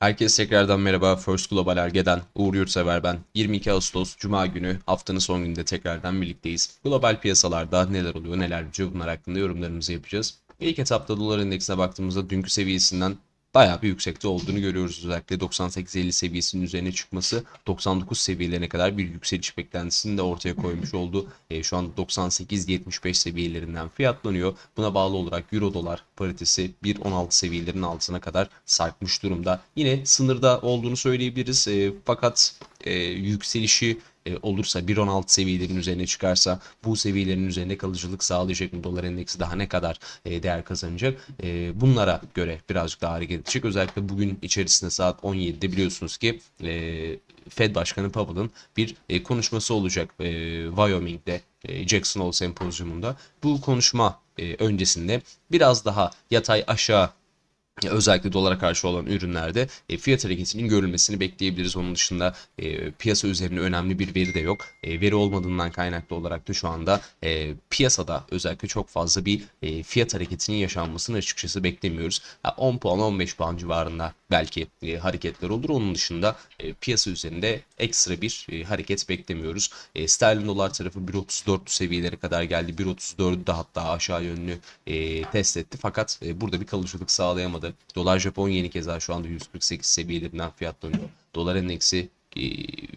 Herkese tekrardan merhaba. First Global Erge'den Uğur Yurtsever ben. 22 Ağustos Cuma günü haftanın son gününde tekrardan birlikteyiz. Global piyasalarda neler oluyor neler bitiyor bunlar hakkında yorumlarımızı yapacağız. İlk etapta dolar endeksine baktığımızda dünkü seviyesinden bayağı bir yüksekte olduğunu görüyoruz. Özellikle 98.50 seviyesinin üzerine çıkması 99 seviyelerine kadar bir yükseliş beklentisini de ortaya koymuş oldu. E, şu an 98.75 seviyelerinden fiyatlanıyor. Buna bağlı olarak Euro dolar paritesi 1.16 seviyelerin altına kadar sarkmış durumda. Yine sınırda olduğunu söyleyebiliriz. E, fakat e, yükselişi e, olursa 1.16 seviyelerin üzerine çıkarsa bu seviyelerin üzerinde kalıcılık sağlayacak mı? Dolar endeksi daha ne kadar e, değer kazanacak? E, bunlara göre birazcık daha hareket edecek. Özellikle bugün içerisinde saat 17'de biliyorsunuz ki e, Fed Başkanı Powell'ın bir e, konuşması olacak e, Wyoming'de e, Jackson Hole Sempozyumunda. Bu konuşma e, öncesinde biraz daha yatay aşağı özellikle dolara karşı olan ürünlerde e, fiyat hareketinin görülmesini bekleyebiliriz. Onun dışında e, piyasa üzerine önemli bir veri de yok. E, veri olmadığından kaynaklı olarak da şu anda e, piyasada özellikle çok fazla bir e, fiyat hareketinin yaşanmasını açıkçası beklemiyoruz. Ha, 10 puan 15 puan civarında belki e, hareketler olur. Onun dışında e, piyasa üzerinde ekstra bir e, hareket beklemiyoruz. E, sterlin dolar tarafı 1.34 seviyelere kadar geldi. 1.34'ü de hatta aşağı yönlü e, test etti. Fakat e, burada bir kalıcılık sağlayamadı. Dolar Japon yeni keza şu anda 148 seviyelerinden fiyatlanıyor. Dolar endeksi e,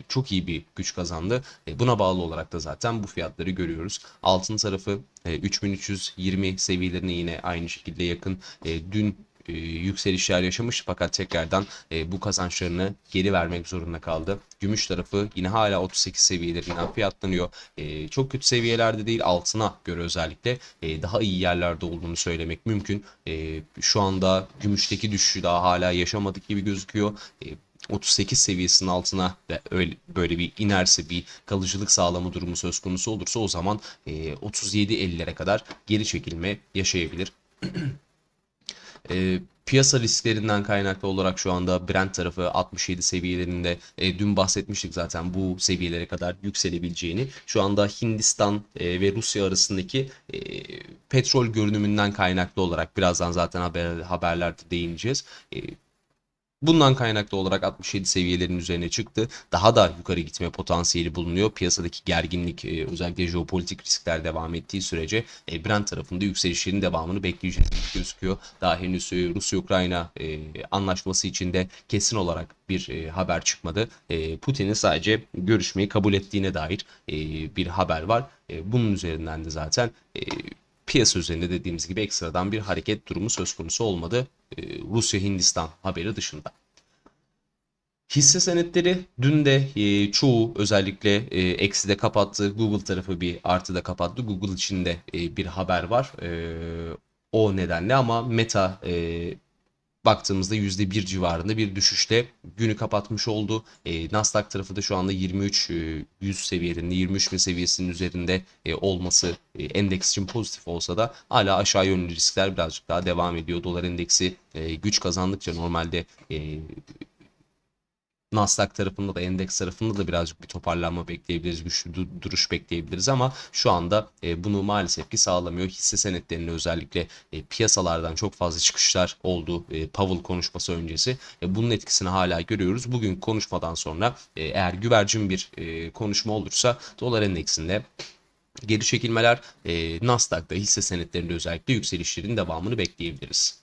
çok iyi bir güç kazandı. E, Buna bağlı olarak da zaten bu fiyatları görüyoruz. Altın tarafı e, 3320 seviyelerine yine aynı şekilde yakın. E, Dün e, yükselişler yaşamış fakat tekrardan e, bu kazançlarını geri vermek zorunda kaldı. Gümüş tarafı yine hala 38 seviyelerinden fiyatlanıyor. E, çok kötü seviyelerde değil altına göre özellikle e, daha iyi yerlerde olduğunu söylemek mümkün. E, şu anda gümüşteki düşüşü daha hala yaşamadık gibi gözüküyor. E, 38 seviyesinin altına da öyle böyle bir inerse bir kalıcılık sağlama durumu söz konusu olursa o zaman e, 37-50'lere kadar geri çekilme yaşayabilir. E, piyasa risklerinden kaynaklı olarak şu anda Brent tarafı 67 seviyelerinde e, dün bahsetmiştik zaten bu seviyelere kadar yükselebileceğini. Şu anda Hindistan e, ve Rusya arasındaki e, petrol görünümünden kaynaklı olarak birazdan zaten haber, haberlerde değineceğiz. E, Bundan kaynaklı olarak 67 seviyelerin üzerine çıktı. Daha da yukarı gitme potansiyeli bulunuyor. Piyasadaki gerginlik e, özellikle jeopolitik riskler devam ettiği sürece e, Brent tarafında yükselişlerin devamını bekleyeceğiz gözüküyor. Daha henüz e, Rusya-Ukrayna anlaşması içinde kesin olarak bir haber çıkmadı. Putin'in sadece görüşmeyi kabul ettiğine dair bir haber var. Bunun üzerinden de zaten piyasa üzerinde dediğimiz gibi ekstradan bir hareket durumu söz konusu olmadı e, Rusya-Hindistan haberi dışında. Hisse senetleri dün de e, çoğu özellikle e, eksi de kapattı. Google tarafı bir artı da kapattı. Google için de e, bir haber var. O nedenle ama Meta baktığımızda %1 civarında bir düşüşle günü kapatmış oldu. E, Nasdaq tarafı da şu anda 23 e, 100 seviyelerinde 23 bin seviyesinin üzerinde e, olması e, endeks için pozitif olsa da hala aşağı yönlü riskler birazcık daha devam ediyor. Dolar endeksi e, güç kazandıkça normalde e, Nasdaq tarafında da endeks tarafında da birazcık bir toparlanma bekleyebiliriz, güçlü du- duruş bekleyebiliriz ama şu anda e, bunu maalesef ki sağlamıyor. Hisse senetlerinde özellikle e, piyasalardan çok fazla çıkışlar oldu e, Powell konuşması öncesi. Bunun etkisini hala görüyoruz. Bugün konuşmadan sonra eğer güvercin bir konuşma olursa dolar endeksinde geri çekilmeler e, Nasdaq'ta hisse senetlerinde özellikle yükselişlerin devamını bekleyebiliriz.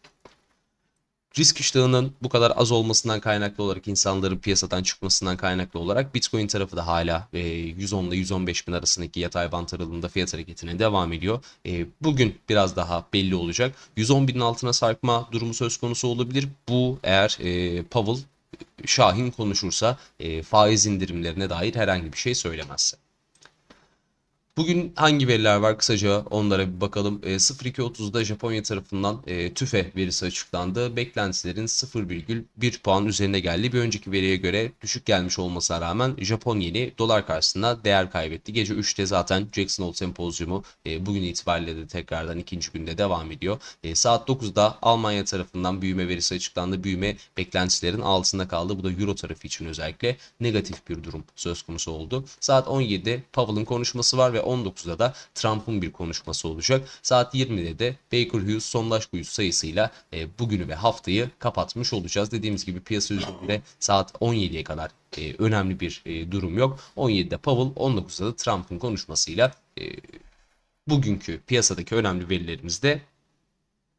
Risk iştahının bu kadar az olmasından kaynaklı olarak insanların piyasadan çıkmasından kaynaklı olarak Bitcoin tarafı da hala e, 110 ile 115 bin arasındaki yatay bant aralığında fiyat hareketine devam ediyor. E, bugün biraz daha belli olacak. 110 binin altına sarkma durumu söz konusu olabilir. Bu eğer e, Powell Şahin konuşursa e, faiz indirimlerine dair herhangi bir şey söylemezse. Bugün hangi veriler var kısaca onlara bir bakalım. E, 02.30'da Japonya tarafından e, TÜFE verisi açıklandı. Beklentilerin 0,1 puan üzerine geldi. Bir önceki veriye göre düşük gelmiş olmasına rağmen Japon yeni dolar karşısında değer kaybetti. Gece 3'te zaten Jackson Hole Sempozyumu e, bugün itibariyle de tekrardan ikinci günde devam ediyor. E, saat 9'da Almanya tarafından büyüme verisi açıklandı. Büyüme beklentilerin altında kaldı. Bu da Euro tarafı için özellikle negatif bir durum söz konusu oldu. Saat 17'de Powell'ın konuşması var ve 19'da da Trump'ın bir konuşması olacak. Saat 20'de de Baker Hughes sondaj kuyusu sayısıyla e, bugünü ve haftayı kapatmış olacağız. Dediğimiz gibi piyasa üzerinde saat 17'ye kadar e, önemli bir e, durum yok. 17'de Powell, 19'da da Trump'ın konuşmasıyla e, bugünkü piyasadaki önemli verilerimizi de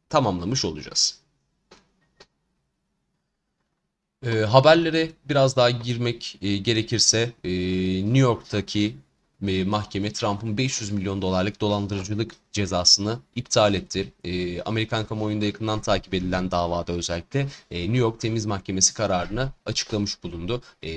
tamamlamış olacağız. E, haberlere biraz daha girmek e, gerekirse e, New York'taki e, mahkeme Trump'ın 500 milyon dolarlık dolandırıcılık cezasını iptal etti. E, Amerikan kamuoyunda yakından takip edilen davada özellikle e, New York Temiz Mahkemesi kararını açıklamış bulundu. E,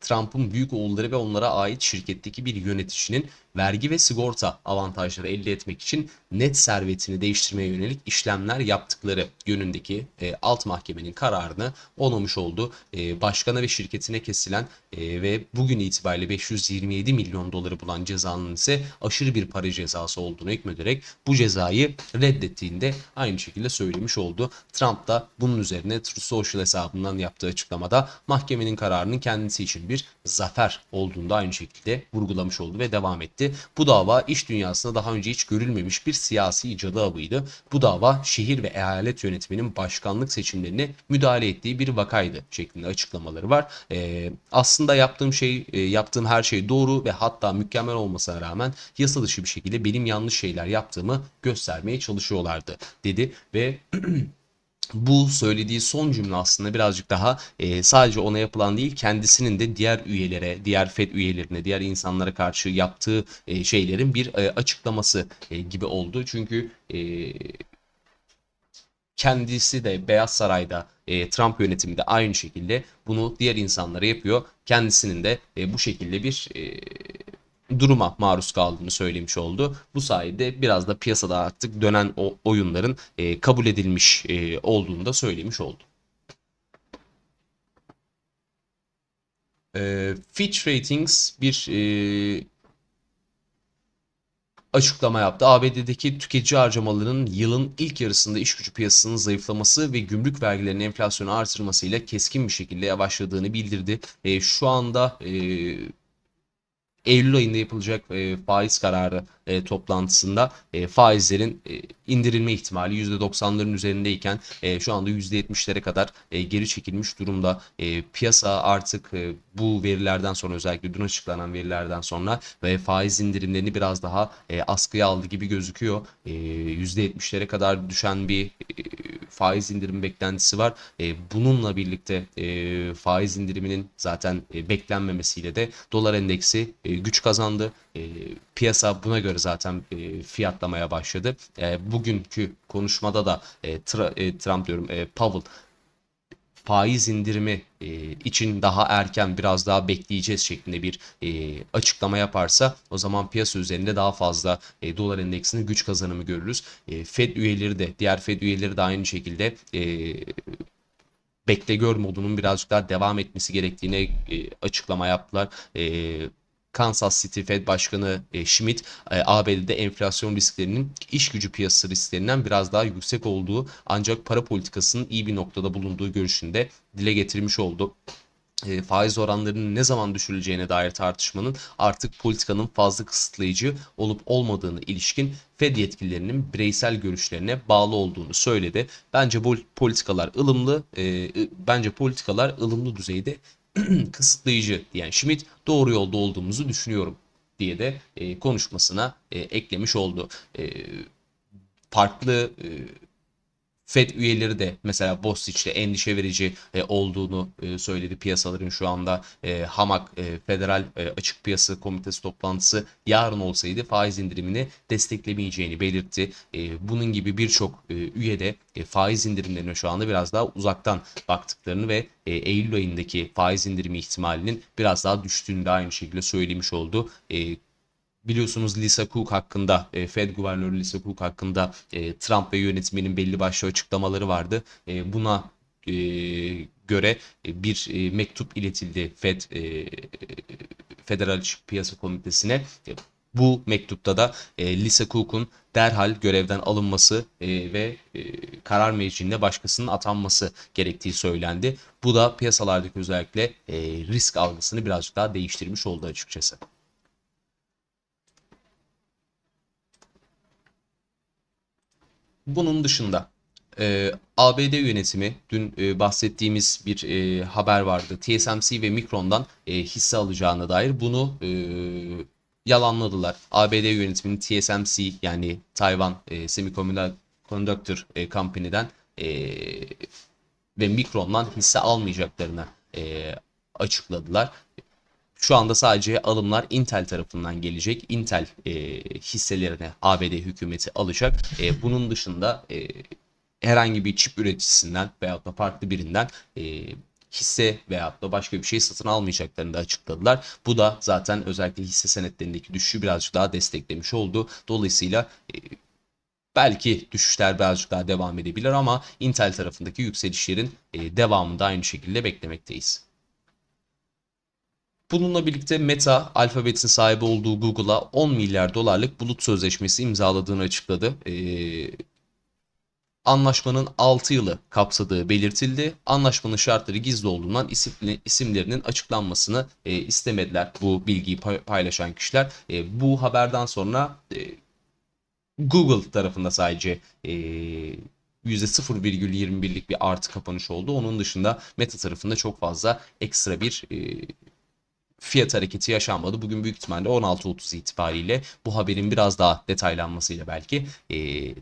Trump'ın büyük oğulları ve onlara ait şirketteki bir yöneticinin vergi ve sigorta avantajları elde etmek için net servetini değiştirmeye yönelik işlemler yaptıkları yönündeki e, alt mahkemenin kararını onamış oldu. E, başkana ve şirketine kesilen e, ve bugün itibariyle 527 milyon doları bulan cezanın ise aşırı bir para cezası olduğunu hükmederek bu cezayı reddettiğinde aynı şekilde söylemiş oldu. Trump da bunun üzerine Truth Social hesabından yaptığı açıklamada mahkemenin kararının kendisi için bir zafer olduğunu da aynı şekilde vurgulamış oldu ve devam etti. Bu dava iş dünyasında daha önce hiç görülmemiş bir siyasi cadı avıydı. Bu dava şehir ve eyalet yönetiminin başkanlık seçimlerine müdahale ettiği bir vakaydı şeklinde açıklamaları var. Ee, aslında yaptığım şey, e, yaptığım her şey doğru ve hatta mükemmel olmasına rağmen yasa dışı bir şekilde benim yanlış şeyler yaptığımı göstermeye çalışıyorlardı dedi ve bu söylediği son cümle aslında birazcık daha e, sadece ona yapılan değil kendisinin de diğer üyelere, diğer FED üyelerine, diğer insanlara karşı yaptığı e, şeylerin bir e, açıklaması e, gibi oldu. Çünkü e, kendisi de Beyaz Saray'da e, Trump yönetimi de aynı şekilde bunu diğer insanlara yapıyor. Kendisinin de e, bu şekilde bir e, duruma maruz kaldığını söylemiş oldu. Bu sayede biraz da piyasada artık dönen o oyunların e, kabul edilmiş e, olduğunu da söylemiş oldu. E, Fitch Ratings bir e, açıklama yaptı. ABD'deki tüketici harcamalarının yılın ilk yarısında iş gücü piyasasının zayıflaması ve gümrük vergilerinin enflasyonu artırmasıyla keskin bir şekilde yavaşladığını bildirdi. E, şu anda e, Eylül ayında yapılacak e, faiz kararı e, toplantısında e, faizlerin e, indirilme ihtimali %90'ların üzerindeyken e, şu anda %70'lere kadar e, geri çekilmiş durumda. E, piyasa artık e, bu verilerden sonra özellikle dün açıklanan verilerden sonra ve faiz indirimlerini biraz daha e, askıya aldı gibi gözüküyor. E, %70'lere kadar düşen bir e, faiz indirim beklentisi var. E, bununla birlikte e, faiz indiriminin zaten e, beklenmemesiyle de dolar endeksi e, güç kazandı. E, piyasa buna göre zaten e, fiyatlamaya başladı. E, bugünkü konuşmada da e, Trump diyorum e, Powell faiz indirimi için daha erken biraz daha bekleyeceğiz şeklinde bir açıklama yaparsa o zaman piyasa üzerinde daha fazla dolar endeksinde güç kazanımı görürüz. Fed üyeleri de diğer Fed üyeleri de aynı şekilde bekle gör modunun birazcık daha devam etmesi gerektiğine açıklama yaptılar. Kansas City Fed Başkanı e, Schmidt e, ABD'de enflasyon risklerinin iş gücü piyasası risklerinden biraz daha yüksek olduğu ancak para politikasının iyi bir noktada bulunduğu görüşünde dile getirmiş oldu e, faiz oranlarının ne zaman düşürüleceğine dair tartışmanın artık politikanın fazla kısıtlayıcı olup olmadığını ilişkin Fed yetkililerinin bireysel görüşlerine bağlı olduğunu söyledi. Bence bu politikalar ılımlı, e, bence politikalar ılımlı düzeyde kısıtlayıcı diyen Schmidt doğru yolda olduğumuzu düşünüyorum diye de e, konuşmasına e, eklemiş oldu. E, farklı e, Fed üyeleri de mesela Bostich'te endişe verici e, olduğunu e, söyledi piyasaların şu anda e, Hamak e, Federal e, Açık Piyasa Komitesi toplantısı yarın olsaydı faiz indirimini desteklemeyeceğini belirtti. E, bunun gibi birçok e, üye de e, faiz indirimlerine şu anda biraz daha uzaktan baktıklarını ve e, Eylül ayındaki faiz indirimi ihtimalinin biraz daha düştüğünü de aynı şekilde söylemiş oldu. E, biliyorsunuz Lisa Cook hakkında, e, Fed Guvernörü Lisa Cook hakkında e, Trump ve yönetiminin belli başlı açıklamaları vardı. E, buna göre bir mektup iletildi Fed Federal Açık Piyasa Komitesi'ne. Bu mektupta da Lisa Cook'un derhal görevden alınması ve karar meclisinde başkasının atanması gerektiği söylendi. Bu da piyasalardaki özellikle risk algısını birazcık daha değiştirmiş oldu açıkçası. Bunun dışında e, ABD yönetimi dün e, bahsettiğimiz bir e, haber vardı. TSMC ve Micron'dan e, hisse alacağına dair bunu e, yalanladılar. ABD yönetiminin TSMC yani Tayvan e, Semiconductor e, Company'den e, ve Micron'dan hisse almayacaklarını e, açıkladılar. Şu anda sadece alımlar Intel tarafından gelecek. Intel e, hisselerini ABD hükümeti alacak. E, bunun dışında e, herhangi bir çip üreticisinden veyahut da farklı birinden e, hisse veyahut da başka bir şey satın almayacaklarını da açıkladılar. Bu da zaten özellikle hisse senetlerindeki düşüşü birazcık daha desteklemiş oldu. Dolayısıyla e, belki düşüşler birazcık daha devam edebilir ama Intel tarafındaki yükselişlerin e, devamını da aynı şekilde beklemekteyiz. Bununla birlikte Meta, Alphabet'in sahibi olduğu Google'a 10 milyar dolarlık bulut sözleşmesi imzaladığını açıkladı. Ee, anlaşmanın 6 yılı kapsadığı belirtildi. Anlaşmanın şartları gizli olduğundan isimlerinin açıklanmasını e, istemediler bu bilgiyi paylaşan kişiler. E, bu haberden sonra e, Google tarafında sadece e, %0,21'lik bir artı kapanış oldu. Onun dışında Meta tarafında çok fazla ekstra bir e, fiyat hareketi yaşanmadı. Bugün büyük ihtimalle 16.30 itibariyle bu haberin biraz daha detaylanmasıyla belki e,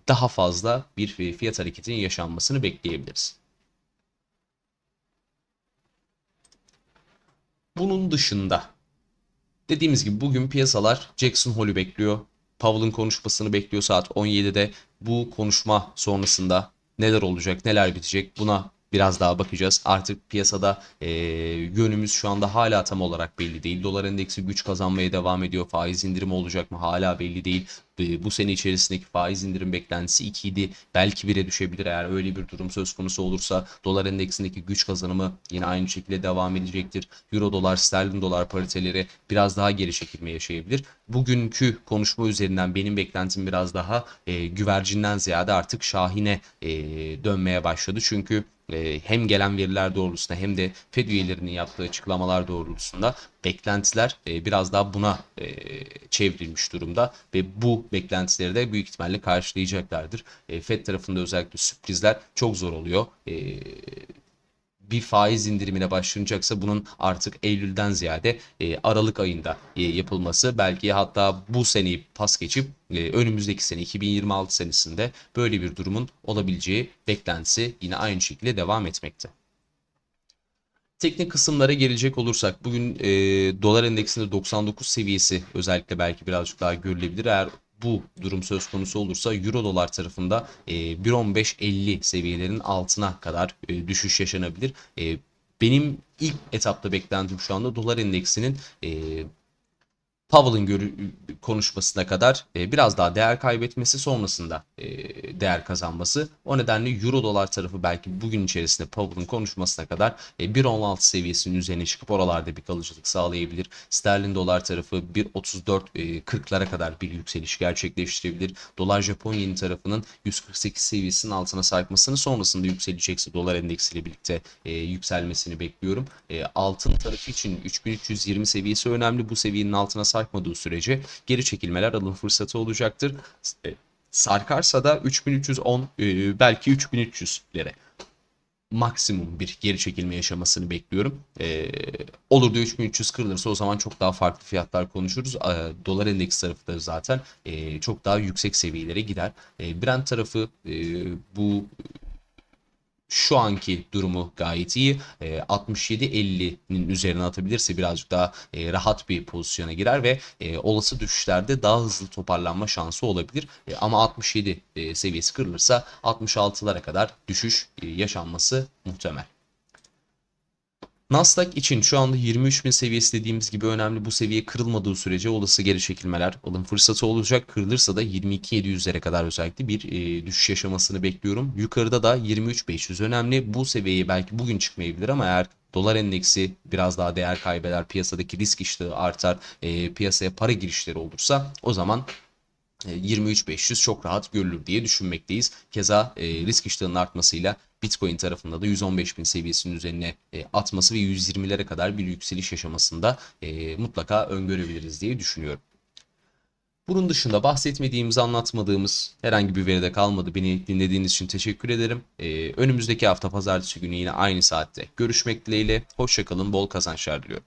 daha fazla bir fiyat hareketinin yaşanmasını bekleyebiliriz. Bunun dışında dediğimiz gibi bugün piyasalar Jackson Hole'u bekliyor. Powell'ın konuşmasını bekliyor saat 17'de. Bu konuşma sonrasında neler olacak, neler bitecek buna biraz daha bakacağız. Artık piyasada e, yönümüz şu anda hala tam olarak belli değil. Dolar endeksi güç kazanmaya devam ediyor. Faiz indirimi olacak mı hala belli değil. E, bu sene içerisindeki faiz indirim beklentisi 2 idi. Belki 1'e düşebilir eğer öyle bir durum söz konusu olursa. Dolar endeksindeki güç kazanımı yine aynı şekilde devam edecektir. Euro dolar, sterlin dolar pariteleri biraz daha geri çekilme yaşayabilir. Bugünkü konuşma üzerinden benim beklentim biraz daha e, güvercinden ziyade artık şahine e, dönmeye başladı. Çünkü e, hem gelen veriler doğrultusunda hem de Fed üyelerinin yaptığı açıklamalar doğrultusunda beklentiler e, biraz daha buna e, çevrilmiş durumda ve bu beklentileri de büyük ihtimalle karşılayacaklardır. Fed tarafında özellikle sürprizler çok zor oluyor bir faiz indirimine başlanacaksa bunun artık Eylül'den ziyade e, Aralık ayında e, yapılması belki hatta bu seneyi pas geçip e, önümüzdeki sene 2026 senesinde böyle bir durumun olabileceği beklentisi yine aynı şekilde devam etmekte. Teknik kısımlara gelecek olursak bugün e, dolar endeksinde 99 seviyesi özellikle belki birazcık daha görülebilir. Eğer bu durum söz konusu olursa Euro dolar tarafında e, 1.15.50 seviyelerin altına kadar e, düşüş yaşanabilir. E, benim ilk etapta beklentim şu anda dolar endeksinin e, Powell'ın konuşmasına kadar e, biraz daha değer kaybetmesi sonrasında e, değer kazanması. O nedenle Euro dolar tarafı belki bugün içerisinde Powell'ın konuşmasına kadar e, 1.16 seviyesinin üzerine çıkıp oralarda bir kalıcılık sağlayabilir. Sterlin dolar tarafı 1.34 e, 40'lara kadar bir yükseliş gerçekleştirebilir. Dolar Japon yeni tarafının 148 seviyesinin altına sarkmasını sonrasında yükselecekse dolar endeksiyle birlikte e, yükselmesini bekliyorum. E, altın tarafı için 3320 seviyesi önemli. Bu seviyenin altına sarkmasını sarkmadığı sürece geri çekilmeler alım fırsatı olacaktır. E, sarkarsa da 3310 e, belki 3300'lere maksimum bir geri çekilme yaşamasını bekliyorum. Ee, olur da 3300 kırılırsa o zaman çok daha farklı fiyatlar konuşuruz. Ee, dolar endeks tarafı da zaten e, çok daha yüksek seviyelere gider. E, Brent tarafı e, bu şu anki durumu gayet iyi. E, 67-50'nin üzerine atabilirse birazcık daha e, rahat bir pozisyona girer ve e, olası düşüşlerde daha hızlı toparlanma şansı olabilir. E, ama 67 e, seviyesi kırılırsa 66'lara kadar düşüş e, yaşanması muhtemel. Nasdaq için şu anda 23.000 seviyesi dediğimiz gibi önemli. Bu seviye kırılmadığı sürece olası geri çekilmeler alım fırsatı olacak. Kırılırsa da 22.700'lere kadar özellikle bir e, düşüş yaşamasını bekliyorum. Yukarıda da 23.500 önemli. Bu seviyeyi belki bugün çıkmayabilir ama eğer dolar endeksi biraz daha değer kaybeder, piyasadaki risk iştahı artar, e, piyasaya para girişleri olursa o zaman 23.500 e, çok rahat görülür diye düşünmekteyiz. Keza e, risk iştahının artmasıyla Bitcoin tarafında da 115.000 seviyesinin üzerine e, atması ve 120'lere kadar bir yükseliş yaşamasında e, mutlaka öngörebiliriz diye düşünüyorum. Bunun dışında bahsetmediğimiz, anlatmadığımız herhangi bir veride kalmadı. Beni dinlediğiniz için teşekkür ederim. Ee, önümüzdeki hafta pazartesi günü yine aynı saatte görüşmek dileğiyle. Hoşçakalın, bol kazançlar diliyorum.